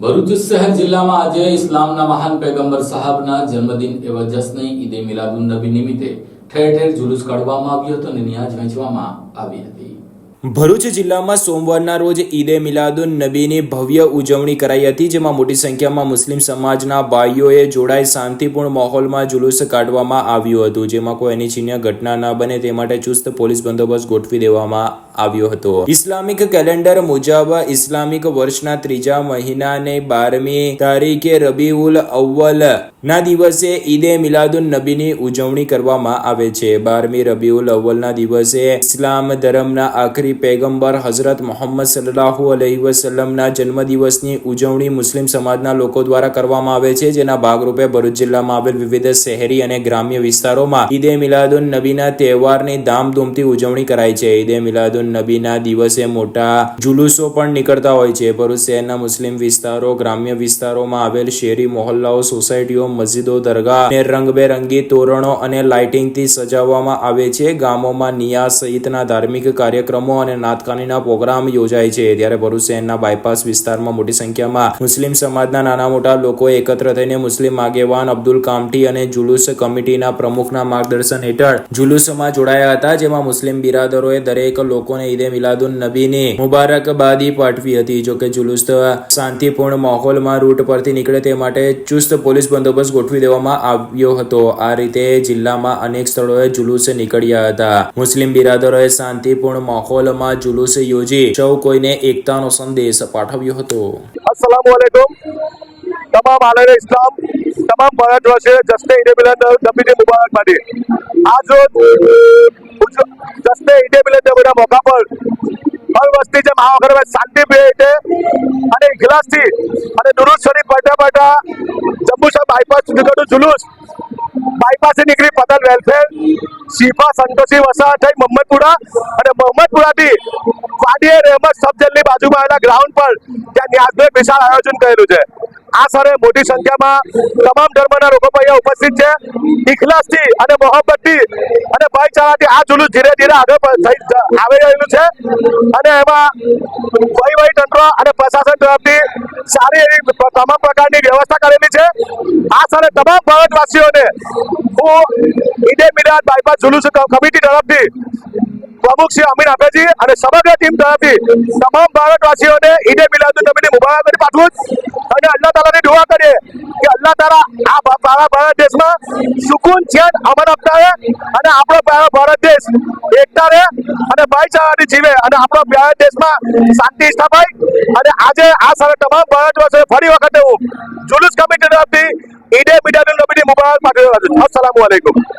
ભરૂચ શહેર જિલ્લામાં આજે ઇસ્લામના મહાન પેગંબર સાહેબના જન્મદિન એવા જશ્ન ઈદે મિલાદુન નબી નિમિત્તે ઠેર ઠેર જુલુસ કાઢવામાં આવ્યો હતો અને નિયાજ વહેંચવામાં આવી હતી. ભરૂચ જિલ્લામાં સોમવારના રોજ ઈદે મિલાદુન નબીની ભવ્ય ઉજવણી કરાઈ હતી, જેમાં મોટી સંખ્યામાં મુસ્લિમ સમાજના ભાઈઓએ જોડાઈ શાંતિપૂર્ણ માહોલમાં જુલુસ કાઢવામાં આવ્યું હતું, જેમાં કોઈ અનિચ્છનીય ઘટના ન બને તે માટે ચુસ્ત પોલીસ બંદોબસ્ત ગોઠવી દેવામાં આવ્યો હતો. ઇસ્લામિક કેલેન્ડર મુજબ ઇસ્લામિક વર્ષના ત્રીજા મહિનાને બારમી તારીખે રબીઉલ અવ્વલ ના દિવસે ઈદે મિલાદુન નબીની ઉજવણી કરવામાં આવે છે. બારમી રબીઉલ અવ્વલના દિવસે ઇસ્લામ ધર્મના આખરી પૈગંબર હઝરત મોહમ્મદ સલ્લાહુ અલહી વસલમના જન્મદિવસની ઉજવણી મુસ્લિમ સમાજના લોકો દ્વારા કરવામાં આવે છે, જેના ભાગરૂપે ભરૂચ જિલ્લામાં આવેલ વિવિધ શહેરી અને ગ્રામ્ય વિસ્તારોમાં ઈદે મિલાદુન નબીના તહેવારની ધામધૂમથી ઉજવણી કરાય છે. ઈદે મિલાદુન નબીના દિવસે મોટા જુલુસો પણ નીકળતા હોય છે. ભરૂચ શહેરના મુસ્લિમ વિસ્તારો, ગ્રામ્ય વિસ્તારોમાં આવેલ શેરી, મોહલ્લાઓ, સોસાયટીઓ, મસ્જિદો, દરગાહ અને રંગબેરંગી તોરણો અને લાઇટિંગથી સજાવવામાં આવે છે. ગામોમાં નિયાઝ સહિતના ધાર્મિક કાર્યક્રમો અને નાતકાનીના પ્રોગ્રામ યોજાય છે. ત્યારે ભરૂચ બાયપાસ વિસ્તારમાં મોટી સંખ્યામાં મુસ્લિમ સમાજના નાના મોટા લોકો એકત્ર થઈને મુસ્લિમ આગેવાન અબ્દુલ કામટી અને જુલુસ કમિટીના પ્રમુખના માર્ગદર્શન હેઠળ જુલુસમાં જોડાયા હતા, જેમાં મુસ્લિમ બિરાદરોએ દરેક લોકોને ઈદે મિલાદુન નબીની મુબારકબાદી પાઠવી હતી. જોકે જુલુસ શાંતિપૂર્ણ માહોલમાં રૂટ પરથી નીકળે તે માટે ચુસ્ત પોલીસ બંદોબસ્ત ગોઠવી દેવામાં આવ્યો હતો. આ રીતે જિલ્લામાં અનેક સ્થળોએ જુલુસ નીકળ્યા હતા. મુસ્લિમ બિરાદરોએ શાંતિપૂર્ણ સ્થળમાં જુલુસ યોજી સૌ કોઈને એકતાનો સંદેશ પાઠવ્યો હતો. અસલામ વાલેકુમ તમામ આલર ઇસ્લામ, તમામ ભારતવાસીઓ જસ્તે ઈદે મિલાદ નબીની મુબારક પાડી આજ રોજ જસ્તે ઈદે મિલાદ નબીના મોકા પર હર વસ્તી જેમ આ શાંતિ પ્રિય રીતે અને ઇખલાસથી અને દુરુદ શરીફ પડતા પડતા જમ્મુ સાહેબ બાયપાસ સુધી જુલુસ. બાયપાસથી નીકળી પતલ વેલફેર, શિફા, સંતોષી વસા થઈ મોહમ્મદપુરા અને મોહમ્મદપુરાથી વાડીએ રહેમત સબજેલની બાજુમાં આવેલા ગ્રાઉન્ડ પર ત્યાં ન્યાસનું વિશાળ આયોજન કરેલું છે. આ સરે મોટી સંખ્યામાં તમામ ધર્મના લોકો અહીંયા ઉપસ્થિત છે. ઇખલાસથી અને મોહબ્બતથી અને ભાઈચારાથી આ જુલુસ ધીરે ધીરે આગળ આવી રહ્યું છે. અને એમાં વહીવટી તંત્ર અને પ્રશાસન તરફથી સારી એવી તમામ પ્રકારની વ્યવસ્થા કરેલી છે. આ સરે તમામ ભારતવાસીઓને હું ઈદે મિલાદ બાયપાસ જુલુસ કમિટી તરફથી પ્રમુખ શ્રી અમીર આપેજી અને સમગ્ર ટીમ તરફથી તમામ ભારતવાસીઓને ઈદે મિલાદ કમિટી મુબારક પાઠવું કે તારા, આ ભારત દેશમાં સુકૂન છે અમન અપનાવે અને આપણો ભારત દેશ એકતા રહે અને ભાઈચારાની જીવે. અને આપણો ભારત દેશમાં શાંતિ સ્થાપાય. અને આજે આ સારા તમામ ભારતવાસીઓ ફરી વખતે હું જુલુસ કમિટી તરફથી ઈડે મીડિયા નબીની મુબારક પાઠવી રહ્યો છું. અસલામ